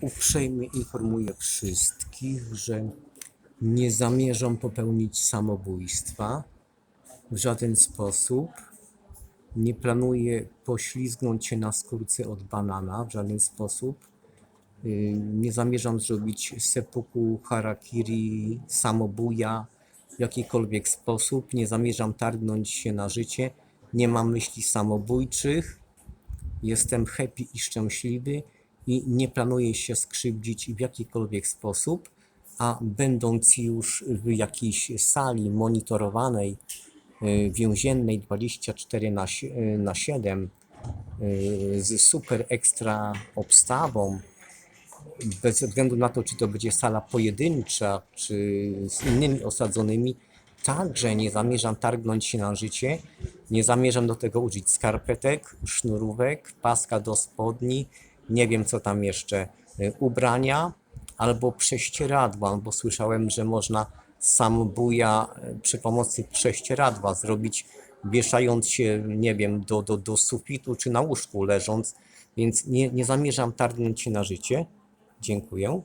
Uprzejmie informuję wszystkich, że nie zamierzam popełnić samobójstwa w żaden sposób. Nie planuję poślizgnąć się na skórce od banana w żaden sposób. Y, Nie zamierzam zrobić seppuku, harakiri, samobuja w jakikolwiek sposób. Nie zamierzam targnąć się na życie. Nie mam myśli samobójczych. Jestem happy i szczęśliwy i nie planuję się skrzywdzić w jakikolwiek sposób, a będąc już w jakiejś sali monitorowanej, y, więziennej 24 na y, na 7 y, z super ekstra obstawą, bez względu na to, czy to będzie sala pojedyncza, czy z innymi osadzonymi, także nie zamierzam targnąć się na życie. Nie zamierzam do tego użyć skarpetek, sznurówek, paska do spodni, nie wiem co tam jeszcze, y, ubrania albo prześcieradła, bo słyszałem, że można sambuja y, przy pomocy prześcieradła zrobić, wieszając się, nie wiem, do, do, do sufitu czy na łóżku leżąc, więc nie, nie zamierzam targnąć się na życie. Dziękuję.